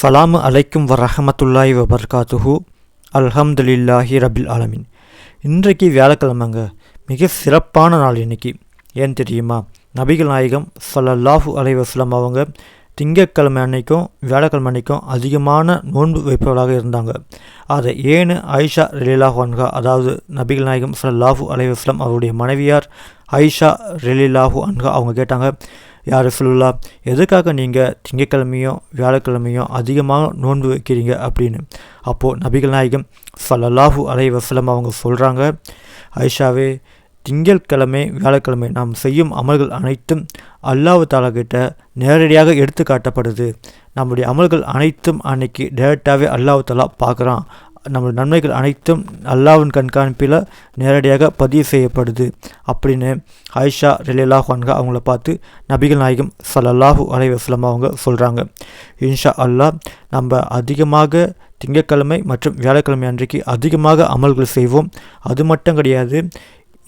அஸ்ஸலாமு அலைக்கும் வரஹமத்துல்லாஹி வபர்காத்துஹு அல்ஹம்துலில்லாஹி ரபில் ஆலமின் இன்றைக்கு வியாழக்கிழமைங்க. மிக சிறப்பான நாள் இன்னைக்கு. ஏன் தெரியுமா? நபிகள் நாயகம் சல்லல்லாஹு அலைவாஸ்லாம் அவங்க திங்கட்கிழமை அன்னைக்கும் வியாழக்கிழமை அன்னைக்கும் அதிகமான நோன்பு வைப்பவர்களாக இருந்தாங்க. அதை ஏன்னு ஆயிஷா ரலீலா ஹான்கா அதாவது நபிகள் நாயகம் சல்லாஹூ அலைவாஸ்லாம் அவருடைய மனைவியார் ஆயிஷா ரெலிலாஹு அன்கா அவங்க கேட்டாங்க யார் சொல்லுல்லா எதுக்காக நீங்கள் திங்கக்கிழமையும் வியாழக்கிழமையும் அதிகமாக நோன்பு வைக்கிறீங்க? அப்படின்னு. அப்போது நபிகள் நாயகம் ஸல்லல்லாஹு அலைஹி வஸல்லம் அவங்க சொல்கிறாங்க ஐஷாவே திங்கட்கிழமை வியாழக்கிழமை நாம் செய்யும் அமல்கள் அனைத்தும் அல்லாஹ் தாலாகிட்ட நேரடியாக எடுத்து காட்டப்படுது. நம்முடைய அமல்கள் அனைத்தும் அன்னைக்கு டேரெக்டாகவே அல்லாஹ் தாலா பார்க்குறான். நம்முடைய நன்மைகள் அனைத்தும் அல்லாவின் கண்காணிப்பில் நேரடியாக பதிவு செய்யப்படுது. அப்படின்னு ஆயிஷா ரெலிலாஹ் அன்ஹா அவங்கள பார்த்து நபிகள் நாயகம் சலல்லாஹூ அலைவாஸ்லம் அவங்க சொல்கிறாங்க இன்ஷா அல்லாஹ் நம்ம அதிகமாக திங்கட்கிழமை மற்றும் வியாழக்கிழமை அன்றைக்கு அதிகமாக அமல்கள் செய்வோம். அது மட்டும் கிடையாது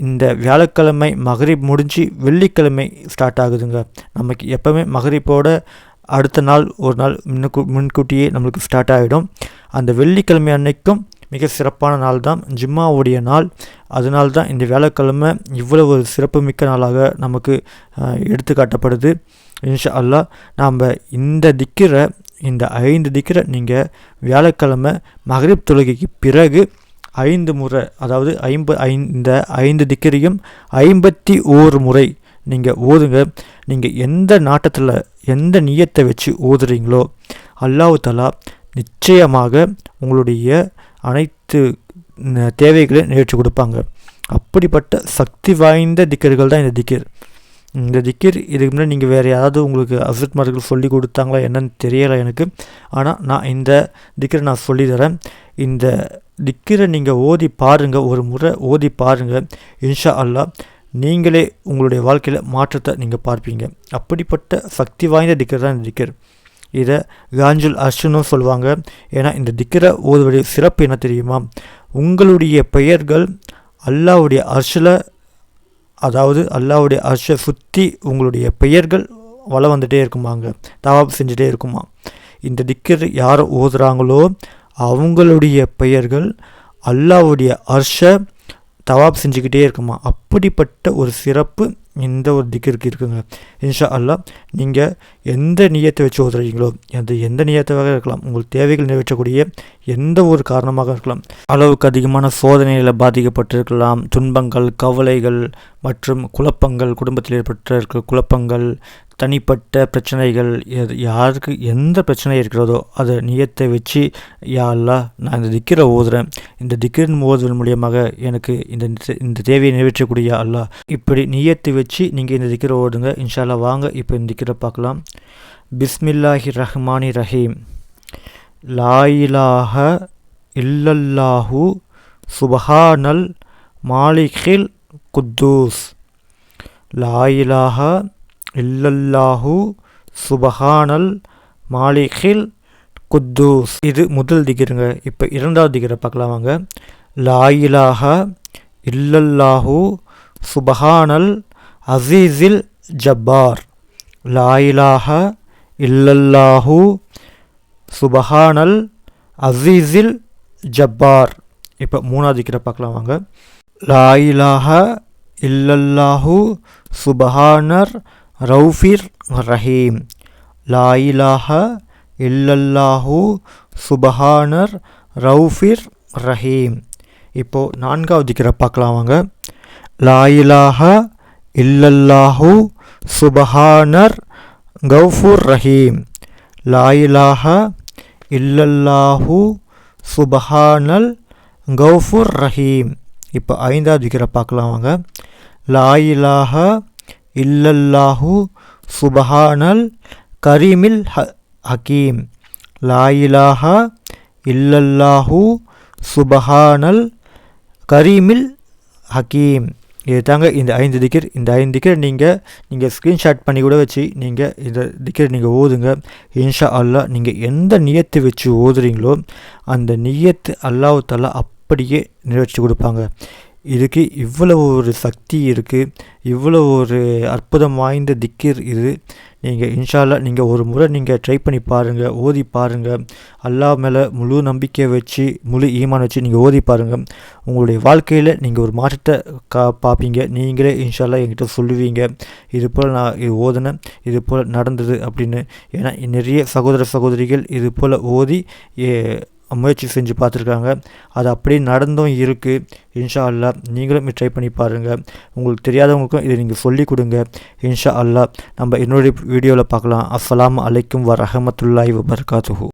இந்த வியாழக்கிழமை மகரிப் முடிஞ்சு வெள்ளிக்கிழமை ஸ்டார்ட் ஆகுதுங்க. நமக்கு எப்போவுமே மகரிப்போட அடுத்த நாள் ஒரு நாள் முன்னுக்கு முன்கூட்டியே நம்மளுக்கு ஸ்டார்ட் ஆகிடும் அந்த வெள்ளிக்கிழமை அன்னைக்கும் மிக சிறப்பான நாள் தான் ஜிம்மாவுடைய நாள். அதனால தான் இந்த வியாழக்கிழமை இவ்வளவு ஒரு சிறப்புமிக்க நாளாக நமக்கு எடுத்து காட்டப்படுது. இன்ஷா அல்லாஹ் நாம் இந்த திக்கிற இந்த ஐந்து திக்கிற நீங்கள் வியாழக்கிழமை மகரிப் தொழுகைக்கு பிறகு ஐந்து முறை அதாவது ஐம்ப ஐந் இந்த ஐந்து திக்கிரையும் ஐம்பத்தி ஓரு முறை நீங்கள் ஓதுங்க. நீங்கள் எந்த நாட்டத்தில் எந்த நியத்தை வச்சு ஓதுறீங்களோ அல்லாஹாலா நிச்சயமாக உங்களுடைய அனைத்து தேவைகளை தேவைகளையும் நிறைவேற்றி கொடுப்பாங்க. அப்படிப்பட்ட சக்தி வாய்ந்த திக்கர்கள் தான் இந்த திக்கர் இந்த திக்கிர் இதுக்கு முன்னாடி நீங்கள் வேறு யாராவது உங்களுக்கு அசத்மார்கள் சொல்லி கொடுத்தாங்களா என்னன்னு தெரியலை எனக்கு. ஆனால் நான் இந்த திக்கரை நான் சொல்லி தரேன். இந்த திக்கரை நீங்கள் ஓதி பாருங்கள் ஒரு முறை ஓதி பாருங்கள் இன்ஷா அல்லாஹ் நீங்களே உங்களுடைய வாழ்க்கையில் மாற்றத்தை நீங்கள் பார்ப்பீங்க. அப்படிப்பட்ட சக்தி வாய்ந்த திக்கர் தான் இந்த திக்கர். இதை காஞ்சுல் அர்ஷனும் சொல்லுவாங்க. ஏன்னா இந்த திக்கரை ஓதுவடைய சிறப்பு என்ன தெரியுமா? உங்களுடைய பெயர்கள் அல்லாவுடைய அர்ஷில் அதாவது அல்லாஹ்வுடைய அர்ஷை சுற்றி உங்களுடைய பெயர்கள் வள வந்துகிட்டே இருக்குமாங்க. தவாப் செஞ்சுட்டே இருக்குமா. இந்த திக்கர் யார் ஓதுறாங்களோ அவங்களுடைய பெயர்கள் அல்லாஹ்வுடைய அர்ஷ தவாப் செஞ்சுக்கிட்டே இருக்குமா? அப்படிப்பட்ட ஒரு சிறப்பு இந்த ஒரு திக்கிற்கு இருக்குங்க. இன்ஷா அல்லாஹ் நீங்கள் எந்த நியத்தை வச்சு ஓதுறீங்களோ அது எந்த நியத்தவாக இருக்கலாம் உங்கள் தேவைகள் நிறைவேற்றக்கூடிய எந்த ஒரு காரணமாக இருக்கலாம் அளவுக்கு அதிகமான சோதனையில் பாதிக்கப்பட்டிருக்கலாம் துன்பங்கள் கவலைகள் மற்றும் குழப்பங்கள் குடும்பத்தில் ஏற்பட்ட இருக்க குழப்பங்கள் தனிப்பட்ட பிரச்சனைகள் எது யாருக்கு எந்த பிரச்சனை இருக்கிறதோ அதை நியத்தை வச்சு யா நான் இந்த திக்கரை ஓதுறேன். இந்த திக்கிரின் ஓதுவதன் மூலியமாக எனக்கு இந்த இந்த தேவையை நிறைவேற்றக்கூடிய அல்லா. இப்படி நியத்தை வச்சு நீங்கள் இந்த திக்கிரை ஓடுங்க இன்ஷால்லா வாங்க இப்போ இந்த திக்கிரை பார்க்கலாம். பிஸ்மில்லாஹி ரஹ்மானி ரஹீம் லாயிலாக இல்லல்லாஹு சுபஹானல் மாலிகில் குத்தூஸ். லாயிலாக இல்லல்லாஹு சுபஹானல் மாலிகில் குத்தூஸ். இது முதல் திகிருங்க. இப்போ இரண்டாவது திகிரை பார்க்கலாம் வாங்க. லாயிலாக இல்லல்லாஹு சுபஹானல் அசீஸில் ஜப்பார். லாயிலாக இல்லல்லாஹு சுபஹானல் அசீஸில் ஜப்பார். இப்போ மூணாவது திக்கிற பார்க்கலாம் வாங்க. லாயிலாக இல்லல்லாஹு சுபஹானர் ரவுஃபிர் ரஹீம். லாயிலாக இல்லல்லாஹு சுபஹானர் ரவுஃபிர் ரஹீம். இப்போது நான்காவது திக்கிற பார்க்கலாம் வாங்க. லாயிலாக இல்லல்லாஹு சுபஹானர் கௌஃபுர் ரஹீம். லாயிலாக இல்லல்லாஹு சுபஹானல் கௌஃபுர் ரஹீம். இப்போ ஐந்தாவது திக்கிற பார்க்கலாம் வாங்க. லாயிலாக இல்லல்லாஹு சுபஹானல் கரீமில் ஹ ஹக்கீம் லாயிலாஹா இல்லல்லாஹு சுபஹானல் கரீமில் ஹக்கீம் இது தாங்க இந்த ஐந்து திக்கர் இந்த ஐந்து திக்கர் நீங்கள் நீங்கள் ஸ்க்ரீன்ஷாட் பண்ணி கூட வச்சு நீங்கள் இந்த திக்கர் நீங்கள் ஓதுங்க. இன்ஷா அல்லாஹ் நீங்கள் எந்த நியத்தை வச்சு ஓதுறீங்களோ அந்த நியத்து அல்லாஹு தாலா அப்படியே நிறைவேற்றி கொடுப்பாங்க. இதுக்கு இவ்வளோ ஒரு சக்தி இருக்குது இவ்வளோ ஒரு அற்புதம் வாய்ந்த திக்கிர் இது. நீங்கள் இன்ஷால்லா நீங்கள் ஒரு முறை நீங்கள் ட்ரை பண்ணி பாருங்கள் ஓதி பாருங்கள் அல்லா மேலே முழு நம்பிக்கை வச்சு முழு ஈமான் வச்சு நீங்கள் ஓதி பாருங்கள் உங்களுடைய வாழ்க்கையில் நீங்கள் ஒரு மாற்றத்தை கா பார்ப்பீங்க நீங்களே இன்ஷால்லா என்கிட்ட சொல்லுவீங்க. இது போல் நான் இது ஓதுனேன். இது போல் நடந்தது அப்படின்னு. ஏன்னா நிறைய சகோதர சகோதரிகள் இது போல் ஓதி ஏ- முயற்சி செஞ்சு பார்த்துருக்காங்க. அது அப்படியே நடந்தும் இருக்குது இன்ஷா அல்லா நீங்களும் ட்ரை பண்ணி பாருங்கள் உங்களுக்கு தெரியாதவங்களுக்கும் இதை நீங்கள் சொல்லிக் கொடுங்க. இன்ஷா அல்லா நம்ம இன்னொரு வீடியோவில் பார்க்கலாம். அஸ்லாம் அலைக்கும் வ ரஹமத்துல்லாஹி வபர்காத்துஹு.